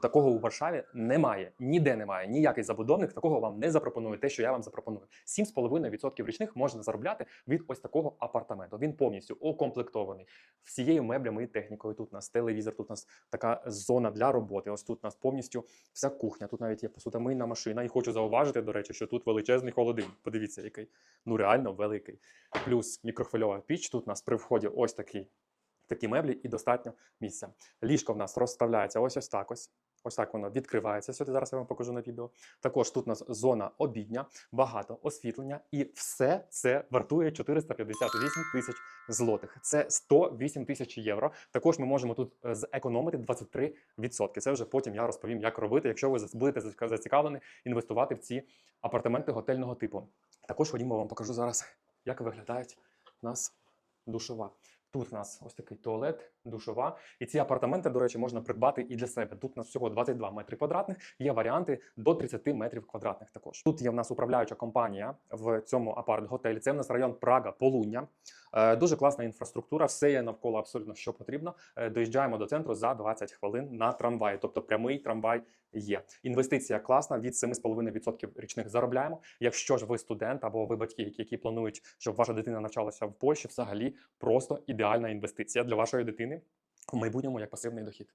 Такого у Варшаві немає, ніде немає. Ніякий забудовник такого вам не запропонує. Те, що я вам запропоную. 7,5% річних можна заробляти від ось такого апартаменту. Він повністю укомплектований всією меблями і технікою. Тут у нас телевізор, тут у нас така зона для роботи. Ось тут у нас повністю вся кухня. Тут навіть є посудомийна машина. І хочу зауважити, до речі, що тут величезний холодильник. Подивіться, який ну реально великий. Плюс мікрохвильова піч. Тут у нас при вході ось такий. Такі меблі і достатньо місця. Ліжко в нас розставляється ось ось так ось. Ось так воно відкривається сюди. Зараз я вам покажу на відео. Також тут у нас зона обідня, багато освітлення, і все це вартує 458 тисяч злотих. Це 108 тисяч євро. Також ми можемо тут е, зекономити 23%. Це вже потім я розповім, як робити, якщо ви будете зацікавлені інвестувати в ці апартаменти готельного типу. Також ходімо, вам покажу зараз, як виглядають у нас душова. Тут у нас ось такий туалет, душова. І ці апартаменти, до речі, можна придбати і для себе. Тут у нас всього 22 метри квадратних. Є варіанти до 30 метрів квадратних. Також тут є в нас управляюча компанія в цьому апарт-готелі. Це в нас район Прага, Полуння. Е, Дуже класна інфраструктура. Все є навколо абсолютно що потрібно. Е, Доїжджаємо до центру за 20 хвилин на трамваї, тобто прямий трамвай є. Інвестиція класна від 7,5% річних заробляємо. Якщо ж ви студент або ви батьки, які, планують, щоб ваша дитина навчалася в Польщі, взагалі просто ідеальна інвестиція для вашої дитини в майбутньому як пасивний дохід.